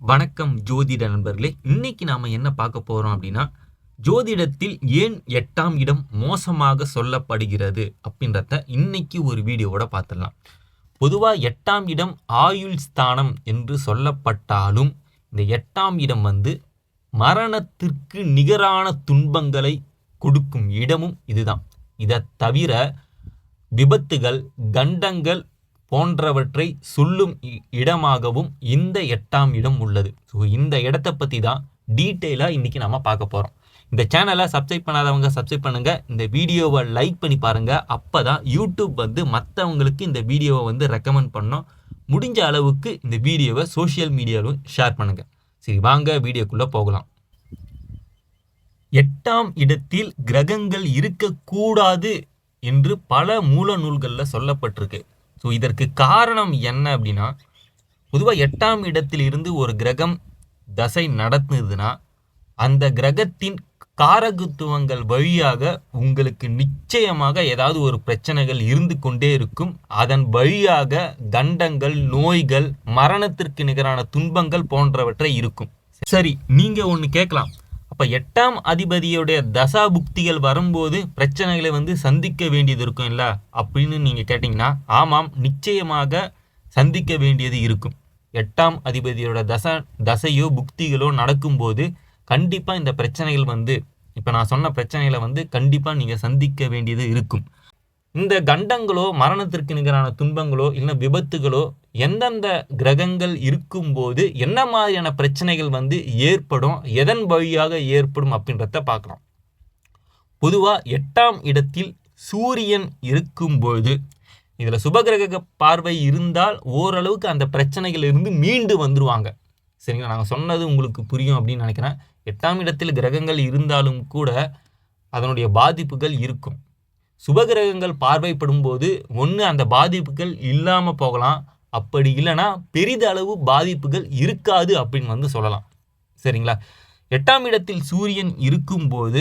வணக்கம் ஜோதிட நண்பர்களே இன்னைக்கு நாம என்ன பார்க்க போறோம் அப்படின்னா ஜோதிடத்தில் ஏன் எட்டாம் இடம் மோசமாக சொல்லப்படுகிறது அப்படின்றத இன்னைக்கு ஒரு வீடியோவோட பார்த்துடலாம். பொதுவாக எட்டாம் இடம் ஆயுள் ஸ்தானம் என்று சொல்லப்பட்டாலும் இந்த எட்டாம் இடம் வந்து மரணத்திற்கு நிகரான துன்பங்களை கொடுக்கும் இடமும் இதுதான். இதை தவிர விபத்துகள் கண்டங்கள் போன்றவற்றை சொல்லும் இ- இடமாகவும் இந்த எட்டாம் இடம் உள்ளது. ஸோ இந்த இடத்தை பற்றி தான் டீட்டெயிலாக இன்றைக்கி நம்ம பார்க்க போகிறோம் இந்த சேனலை சப்ஸ்கிரைப் பண்ணாதவங்க சப்ஸ்கிரைப் பண்ணுங்கள் இந்த வீடியோவை லைக் பண்ணி பாருங்கள் அப்போ தான் யூடியூப் வந்து மற்றவங்களுக்கு இந்த வீடியோவை வந்து ரெக்கமெண்ட் பண்ணோம். முடிஞ்ச அளவுக்கு இந்த வீடியோவை சோஷியல் மீடியாவிலும் ஷேர் பண்ணுங்கள் சரி வாங்க வீடியோக்குள்ளே போகலாம். எட்டாம் இடத்தில் கிரகங்கள் இருக்கக்கூடாது என்று பல மூல நூல்களில் சொல்லப்பட்டிருக்கு. ஸோ இதற்கு காரணம் என்ன அப்படின்னா பொதுவாக எட்டாம் இடத்தில் இருந்து ஒரு கிரகம் தசை நடத்துதுன்னா அந்த கிரகத்தின் காரகத்துவங்கள் வழியாக உங்களுக்கு நிச்சயமாக ஏதாவது ஒரு பிரச்சனைகள் இருந்து கொண்டே இருக்கும். அதன் வழியாக கண்டங்கள் நோய்கள் மரணத்திற்கு நிகரான துன்பங்கள் போன்றவற்றை இருக்கும். சரி நீங்கள் ஒன்று கேட்கலாம். அப்போ எட்டாம் அதிபதியுடைய தசா புக்திகள் வரும்போது பிரச்சனைகளை வந்து சந்திக்க வேண்டியது இருக்கும் இல்லை? அப்படின்னு நீங்கள் கேட்டிங்கன்னா ஆமாம் நிச்சயமாக சந்திக்க வேண்டியது இருக்கும். எட்டாம் அதிபதியோட தசா தசையோ புக்திகளோ நடக்கும்போது கண்டிப்பாக இந்த பிரச்சனைகள் வந்து இப்போ நான் சொன்ன பிரச்சனைகளை வந்து கண்டிப்பாக நீங்கள் சந்திக்க வேண்டியது இருக்கும். இந்த கண்டங்களோ மரணத்திற்கு நிகரான துன்பங்களோ இல்லை விபத்துகளோ எந்தெந்த கிரகங்கள் இருக்கும்போது என்ன மாதிரியான பிரச்சனைகள் வந்து ஏற்படும் எதன் வழியாக ஏற்படும் அப்படின்றத பார்க்கலாம். பொதுவாக எட்டாம் இடத்தில் சூரியன் இருக்கும்பொழுது இதில் சுபகிரக பார்வை இருந்தால் ஓரளவுக்கு அந்த பிரச்சனைகள் இருந்து மீண்டு வந்துடுவாங்க சரிங்களா? நாங்கள் சொன்னது உங்களுக்கு புரியும் அப்படின்னு நினைக்கிறேன். எட்டாம் இடத்தில் கிரகங்கள் இருந்தாலும் கூட அதனுடைய பாதிப்புகள் இருக்கும். சுபகிரகங்கள் பார்வைப்படும் போது ஒன்று அந்த பாதிப்புகள் இல்லாமல் போகலாம். அப்படி இல்லைன்னா பெரிதளவு பாதிப்புகள் இருக்காது அப்படின்னு வந்து சொல்லலாம். சரிங்களா? எட்டாம் இடத்தில் சூரியன் இருக்கும்போது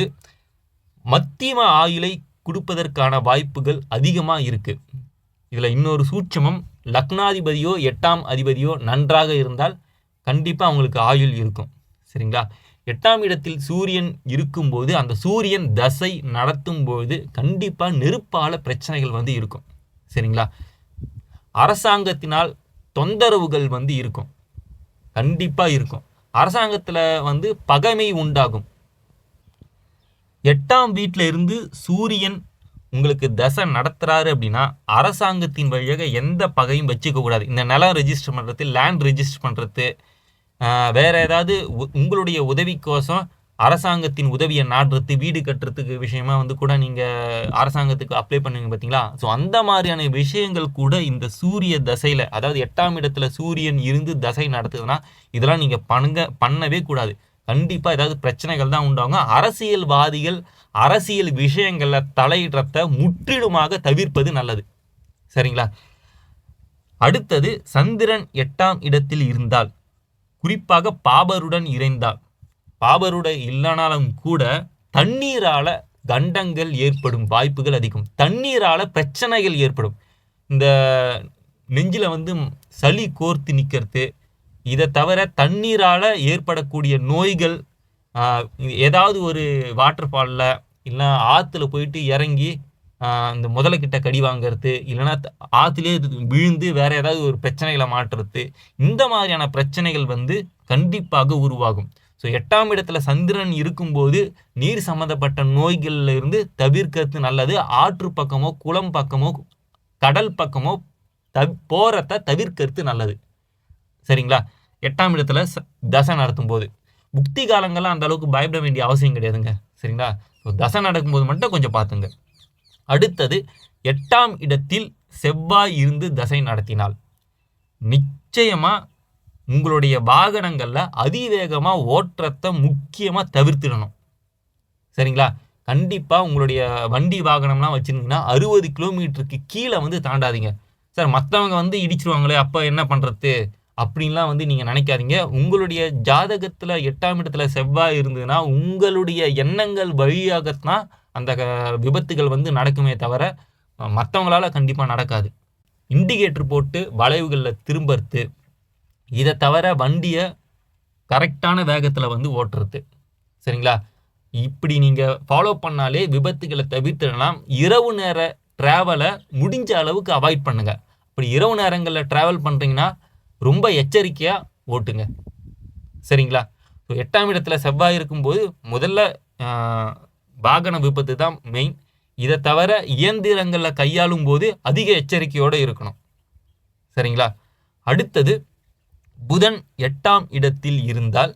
மத்தியம ஆயுளை கொடுப்பதற்கான வாய்ப்புகள் அதிகமாக இருக்கு. இதில் இன்னொரு சூட்சமம் லக்னாதிபதியோ எட்டாம் அதிபதியோ நன்றாக இருந்தால் கண்டிப்பாக அவங்களுக்கு ஆயுள் இருக்கும். சரிங்களா? எட்டாம் இடத்தில் சூரியன் இருக்கும்போது அந்த சூரியன் தசை நடத்தும் போது கண்டிப்பாக நெருப்பால பிரச்சனைகள் வந்து இருக்கும். சரிங்களா? அரசாங்கத்தினால் தொந்தரவுகள் வந்து இருக்கும். கண்டிப்பாக இருக்கும். அரசாங்கத்தில் வந்து பகைமை உண்டாகும். எட்டாம் வீட்டில் இருந்து சூரியன் உங்களுக்கு தசை நடத்துகிறாரு அப்படின்னா அரசாங்கத்தின் வழியாக எந்த பகையும் வச்சுக்க கூடாது இந்த நிலம் ரெஜிஸ்டர் பண்ணுறது லேண்ட் ரெஜிஸ்டர் பண்ணுறது வேற ஏதாவது உ- உங்களுடைய உதவிக்கோசம் அரசாங்கத்தின் உதவியை நாடுறது வீடு கட்டுறதுக்கு விஷயமா வந்து கூட நீங்கள் அரசாங்கத்துக்கு அப்ளை பண்ணுவீங்க பார்த்தீங்களா ஸோ அந்த மாதிரியான விஷயங்கள் கூட இந்த சூரிய தசையில் அதாவது எட்டாம் இடத்துல சூரியன் இருந்து தசை நடத்துதுன்னா இதெல்லாம் நீங்கள் பண்ணுங்க பண்ணவே கூடாது. கண்டிப்பாக ஏதாவது பிரச்சனைகள் தான் உண்டாகும். அரசியல்வாதிகள் அரசியல் விஷயங்களில் தலையிடுறத முற்றிலுமாக தவிர்ப்பது நல்லது. சரிங்களா? அடுத்தது சந்திரன் எட்டாம் இடத்தில் இருந்தால். குறிப்பாக பாபருடன் இறைந்தால் பாபருடன் இல்லைனாலும் கூட தண்ணீரால கண்டங்கள் ஏற்படும் வாய்ப்புகள் அதிகம். தண்ணீரால பிரச்சனைகள் ஏற்படும். இந்த நெஞ்சில் வந்து சளி கோர்த்து நிற்கிறது. இதை தவிர தண்ணீரால ஏற்படக்கூடிய நோய்கள் ஏதாவது ஒரு வாட்டர் ஃபாலில் இல்லை ஆற்றுல போயிட்டு இறங்கி இந்த முதலைக்கிட்ட கடி வாங்குறது இல்லைன்னா ஆற்றுலேயே இது விழுந்து வேற ஏதாவது ஒரு பிரச்சனைகளை மாற்றுறது இந்த மாதிரியான பிரச்சனைகள் வந்து கண்டிப்பாக உருவாகும். ஸோ எட்டாம் இடத்துல சந்திரன் இருக்கும்போது நீர் சம்மந்தப்பட்ட நோய்கள்ல இருந்து தவிர்க்கிறது நல்லது. ஆற்று பக்கமோ குளம் பக்கமோ கடல் பக்கமோ தவ் போகிறத தவிர்க்கிறது நல்லது. சரிங்களா? எட்டாம் இடத்துல ச- தசை நடத்தும் போது புக்தி காலங்கள்லாம் அந்த அளவுக்கு பயப்பட வேண்டிய அவசியம் கிடையாதுங்க. சரிங்களா? ஸோ தசை நடக்கும்போது மட்டும் கொஞ்சம் பார்த்துங்க. அடுத்தது எட்டாம் இடத்தில் செவ்வாய் இருந்து தசை நடத்தினால். நிச்சயமாக உங்களுடைய வாகனங்களில் அதிவேகமாக ஓட்டுறத்தை முக்கியமாக தவிர்த்திடணும். சரிங்களா? கண்டிப்பாக உங்களுடைய வண்டி வாகனம்லாம் வச்சுருந்தீங்கன்னா அறுபது கிலோமீட்டருக்கு கீழே வந்து தாண்டாதீங்க. சார் மற்றவங்க வந்து இடிச்சிருவாங்களே அப்போ என்ன பண்ணுறது அப்படின்லாம் வந்து நீங்கள் நினைக்காதீங்க. உங்களுடைய ஜாதகத்தில் எட்டாம் இடத்துல செவ்வாய் இருந்ததுன்னா உங்களுடைய எண்ணங்கள் வழியாகத்தான் அந்த விபத்துகள் வந்து நடக்குமே தவிர மற்றவங்களால கண்டிப்பாக நடக்காது. இண்டிகேட்டர் போட்டு வளைவுகளில் திரும்புறது இதை தவிர வண்டியை கரெக்டான வேகத்தில் வந்து ஓட்டுறது. சரிங்களா? இப்படி நீங்கள் ஃபாலோ பண்ணாலே விபத்துகளை தவிர்த்துடலாம். இரவு நேர ட்ராவலை முடிஞ்ச அளவுக்கு அவாய்ட் பண்ணுங்கள் அப்படி இரவு நேரங்களில் ட்ராவல் பண்ணுறீங்கன்னா ரொம்ப எச்சரிக்கையாக ஓட்டுங்க. சரிங்களா? ஸோ எட்டாம் இடத்துல செவ்வாய் இருக்கும்போது முதல்ல வாகன விபத்து தான் மெயின் இதை தவிர இயந்திரங்களில் கையாளும் போது அதிக எச்சரிக்கையோடு இருக்கணும். சரிங்களா? அடுத்தது புதன் எட்டாம் இடத்தில் இருந்தால்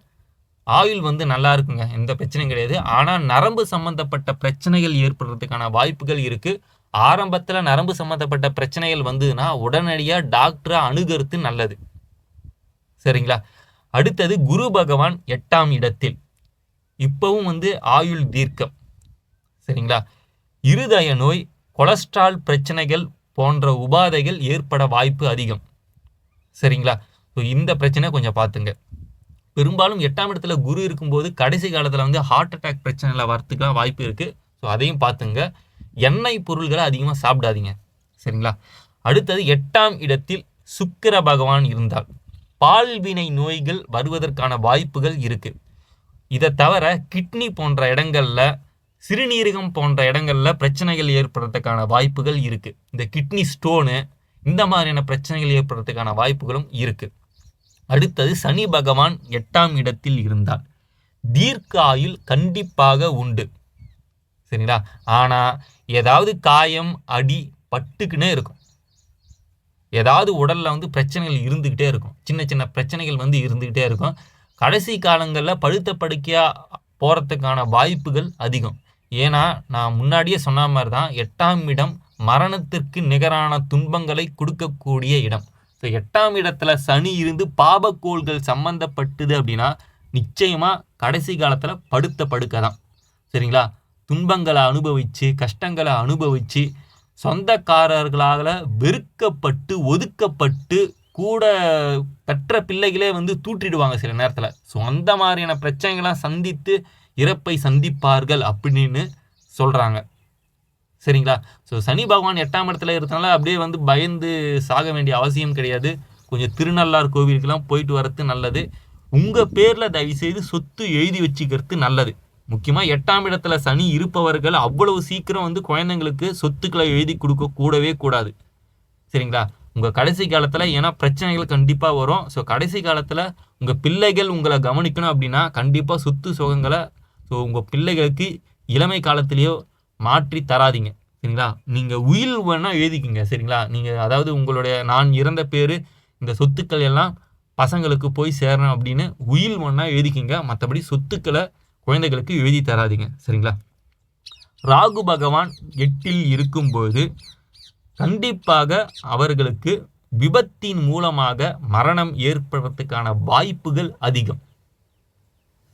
ஆயுள் வந்து நல்லா இருக்குங்க. எந்த பிரச்சனையும் கிடையாது. ஆனால் நரம்பு சம்பந்தப்பட்ட பிரச்சனைகள் ஏற்படுறதுக்கான வாய்ப்புகள் இருக்குது ஆரம்பத்தில் நரம்பு சம்பந்தப்பட்ட பிரச்சனைகள் வந்ததுன்னா உடனடியாக டாக்டரை அணுகிறது நல்லது. சரிங்களா? அடுத்தது குரு பகவான் எட்டாம் இடத்தில். இப்பவும் வந்து ஆயுள் தீர்க்கம். சரிங்களா? இருதய நோய் கொலஸ்ட்ரால் பிரச்சனைகள் போன்ற உபாதைகள் ஏற்பட வாய்ப்பு அதிகம். சரிங்களா? ஸோ இந்த பிரச்சனை கொஞ்சம் பார்த்துங்க. பெரும்பாலும் எட்டாம் இடத்துல குரு இருக்கும்போது கடைசி காலத்தில் வந்து ஹார்ட் அட்டாக் பிரச்சனையில் வரத்துக்குலாம் வாய்ப்பு இருக்குது ஸோ அதையும் பார்த்துங்க. எண்ணெய் பொருள்களை அதிகமாக சாப்பிடாதீங்க. சரிங்களா? அடுத்தது எட்டாம் இடத்தில் சுக்கிர பகவான் இருந்தால் பால்வினை நோய்கள் வருவதற்கான வாய்ப்புகள் இருக்குது இதை தவிர கிட்னி போன்ற இடங்களில் சிறுநீரகம் போன்ற இடங்களில் பிரச்சனைகள் ஏற்படுறதுக்கான வாய்ப்புகள் இருக்குது இந்த கிட்னி ஸ்டோனு இந்த மாதிரியான பிரச்சனைகள் ஏற்படுறதுக்கான வாய்ப்புகளும் இருக்குது அடுத்தது சனி பகவான் எட்டாம் இடத்தில் இருந்தால் தீர்க்க ஆயுள் கண்டிப்பாக உண்டு. சரிங்களா? ஆனால் ஏதாவது காயம் அடி பட்டுக்குன்னே இருக்கும். ஏதாவது உடலில் வந்து பிரச்சனைகள் இருந்துக்கிட்டே இருக்கும். சின்ன சின்ன பிரச்சனைகள் வந்து இருந்துக்கிட்டே இருக்கும். கடைசி காலங்களில் படுத்த படுக்கையாக போகிறதுக்கான வாய்ப்புகள் அதிகம். ஏன்னா நான் முன்னாடியே சொன்ன மாதிரி தான் எட்டாம் இடம் மரணத்திற்கு நிகரான துன்பங்களை கொடுக்கக்கூடிய இடம். ஸோ எட்டாம் இடத்துல சனி இருந்து பாபக்கோள்கள் சம்மந்தப்பட்டது அப்படின்னா நிச்சயமாக கடைசி காலத்தில் படுத்த படுக்க தான். சரிங்களா? துன்பங்களை அனுபவித்து கஷ்டங்களை அனுபவித்து சொந்தக்காரர்களால் வெறுக்கப்பட்டு ஒதுக்கப்பட்டு கூட பெற்ற பிள்ளைகளே வந்து தூற்றிடுவாங்க சில நேரத்தில். ஸோ அந்த மாதிரியான பிரச்சனைகள்லாம் சந்தித்து இறப்பை சந்திப்பார்கள் அப்படின்னு சொல்கிறாங்க சரிங்களா? ஸோ சனி பகவான் எட்டாம் இடத்துல இருக்கிறதுனால அப்படியே வந்து பயந்து சாக வேண்டிய அவசியம் கிடையாது. கொஞ்சம் திருநள்ளார் கோவிலுக்கெல்லாம் போயிட்டு வரது நல்லது. உங்கள் பேரில் தயவுசெய்து சொத்து எழுதி வச்சுக்கிறது நல்லது. முக்கியமாக எட்டாம் இடத்துல சனி இருப்பவர்கள் அவ்வளவு சீக்கிரம் வந்து குழந்தைங்களுக்கு சொத்துக்களை எழுதி கொடுக்க கூடவே கூடாது. சரிங்களா? உங்கள் கடைசி காலத்தில் ஏன்னா பிரச்சனைகள் கண்டிப்பாக வரும். ஸோ கடைசி காலத்தில் உங்கள் பிள்ளைகள் உங்களை கவனிக்கணும் அப்படின்னா கண்டிப்பாக சொத்து சுகங்களை ஸோ உங்கள் பிள்ளைகளுக்கு இளமை காலத்திலேயோ மாற்றி தராதீங்க. சரிங்களா? நீங்கள் உயில் வேணால் எழுதிக்கிங்க. சரிங்களா? நீங்கள் அதாவது உங்களுடைய நான் இறந்த பேர் இந்த சொத்துக்கள் எல்லாம் பசங்களுக்கு போய் சேரணும் அப்படின்னு உயில் ஒன்றா எழுதிக்கிங்க. மற்றபடி சொத்துக்களை குழந்தைகளுக்கு எழுதி தராதீங்க சரிங்களா? ராகு பகவான் எட்டில் இருக்கும்போது கண்டிப்பாக அவர்களுக்கு விபத்தின் மூலமாக மரணம் ஏற்படுறதுக்கான வாய்ப்புகள் அதிகம்.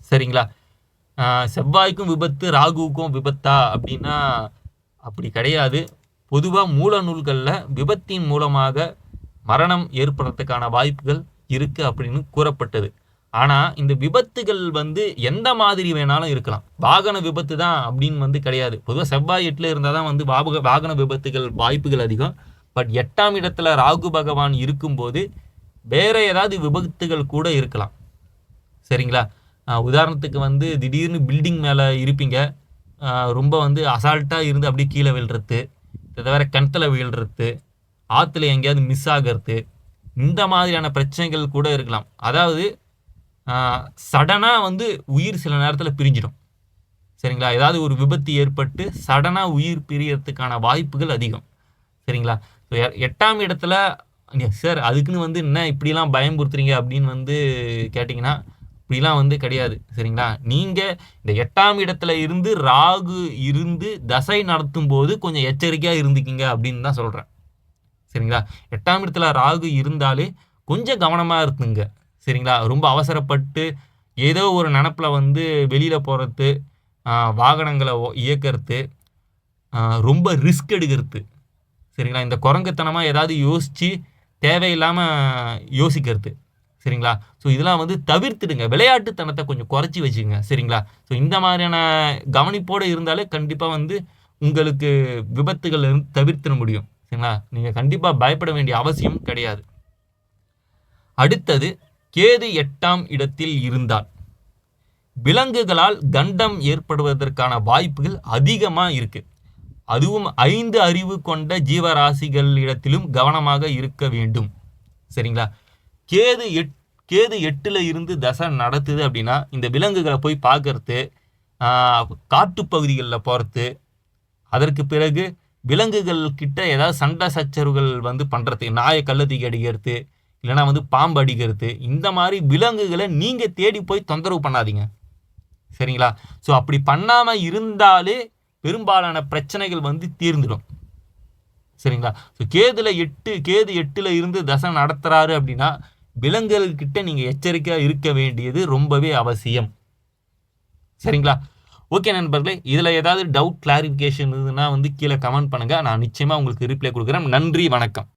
சரிங்களா? செவ்வாய்க்கும் விபத்து ராகுவுக்கும் விபத்தா அப்படின்னா அப்படி கிடையாது. பொதுவாக மூல நூல்களில் விபத்தின் மூலமாக மரணம் ஏற்படுறதுக்கான வாய்ப்புகள் இருக்குது அப்படின்னு கூறப்பட்டது. ஆனால் இந்த விபத்துகள் வந்து எந்த மாதிரி வேணாலும் இருக்கலாம். வாகன விபத்து தான் அப்படின்னு வந்து கிடையாது. பொதுவாக செவ்வாய் எட்டில் இருந்தால் தான் வந்து வாபக வாகன விபத்துகள் வாய்ப்புகள் அதிகம். பட் எட்டாம் இடத்துல ராகு பகவான் இருக்கும்போது வேற ஏதாவது விபத்துகள் கூட இருக்கலாம். சரிங்களா? உதாரணத்துக்கு வந்து திடீர்னு பில்டிங் மேலே இருப்பீங்க. ரொம்ப வந்து அசால்ட்டாக இருந்து அப்படியே கீழே விழுறது இதை தவிர கிணத்துல விழுறது ஆற்றுல எங்கேயாவது மிஸ் ஆகிறது இந்த மாதிரியான பிரச்சனைகள் கூட இருக்கலாம். அதாவது சடனாக வந்து உயிர் சில நேரத்தில் பிரிஞ்சிடும். சரிங்களா? ஏதாவது ஒரு விபத்து ஏற்பட்டு சடனாக உயிர் பிரியறதுக்கான வாய்ப்புகள் அதிகம். சரிங்களா? ஸோ எட்டாம் இடத்துல சார் அதுக்குன்னு வந்து என்ன இப்படிலாம் பயம்புறுத்துறீங்க அப்படின்னு வந்து கேட்டிங்கன்னா இப்படிலாம் வந்து கிடையாது. சரிங்களா? நீங்கள் இந்த எட்டாம் இடத்துல இருந்து ராகு இருந்து தசை நடத்தும் போது கொஞ்சம் எச்சரிக்கையாக இருந்துக்கிங்க அப்படின்னு தான் சொல்கிறேன் சரிங்களா? எட்டாம் இடத்துல ராகு இருந்தாலே கொஞ்சம் கவனமாக இருந்துங்க. சரிங்களா? ரொம்ப அவசரப்பட்டு ஏதோ ஒரு நினப்பில் வந்து வெளியில் போகிறது வாகனங்களை இயக்கிறது ரொம்ப ரிஸ்க் எடுக்கிறது. சரிங்களா? இந்த குரங்குத்தனமாக ஏதாவது யோசித்து தேவையில்லாமல் யோசிக்கிறது. சரிங்களா? ஸோ இதெல்லாம் வந்து தவிர்த்துடுங்க. விளையாட்டுத்தனத்தை கொஞ்சம் குறைச்சி வச்சுங்க. சரிங்களா? ஸோ இந்த மாதிரியான கவனிப்போடு இருந்தாலே கண்டிப்பாக வந்து உங்களுக்கு விபத்துகள் இருந்து தவிர்த்திட முடியும். சரிங்களா? நீங்கள் கண்டிப்பாக பயப்பட வேண்டிய அவசியம் கிடையாது. அடுத்தது கேது எட்டாம் இடத்தில் இருந்தால் விலங்குகளால் கண்டம் ஏற்படுவதற்கான வாய்ப்புகள் அதிகமாக இருக்கு. அதுவும் ஐந்து அறிவு கொண்ட ஜீவராசிகளிடத்திலும் கவனமாக இருக்க வேண்டும். சரிங்களா? கேது எட் கேது எட்டில் இருந்து தசை நடத்துது அப்படின்னா இந்த விலங்குகளை போய் பார்க்கறது காட்டுப்பகுதிகளில் போகிறது அதற்கு பிறகு விலங்குகள் கிட்ட ஏதாவது சண்டை சச்சரவுகள் வந்து பண்ணுறது நாயை கள்ளத்துக்கு அடிக்கிறது இல்லைனா வந்து பாம்பு அடிக்கிறது இந்த மாதிரி விலங்குகளை நீங்கள் தேடி போய் தொந்தரவு பண்ணாதீங்க. சரிங்களா? ஸோ அப்படி பண்ணாமல் இருந்தாலே பெரும்பாலான பிரச்சனைகள் வந்து தீர்ந்துடும். சரிங்களா? ஸோ கேதுல எட்டு கேது எட்டில் இருந்து தசை நடத்துகிறாரு அப்படின்னா விலங்குகள்கிட்ட நீங்கள் எச்சரிக்கையாக இருக்க வேண்டியது ரொம்பவே அவசியம். சரிங்களா? ஓகே நண்பர்களே இதில் ஏதாவது டவுட் கிளாரிஃபிகேஷன் இருந்ததுன்னா வந்து கீழே கமெண்ட் பண்ணுங்கள் நான் நிச்சயமாக உங்களுக்கு ரிப்ளை கொடுக்குறேன். நன்றி வணக்கம்.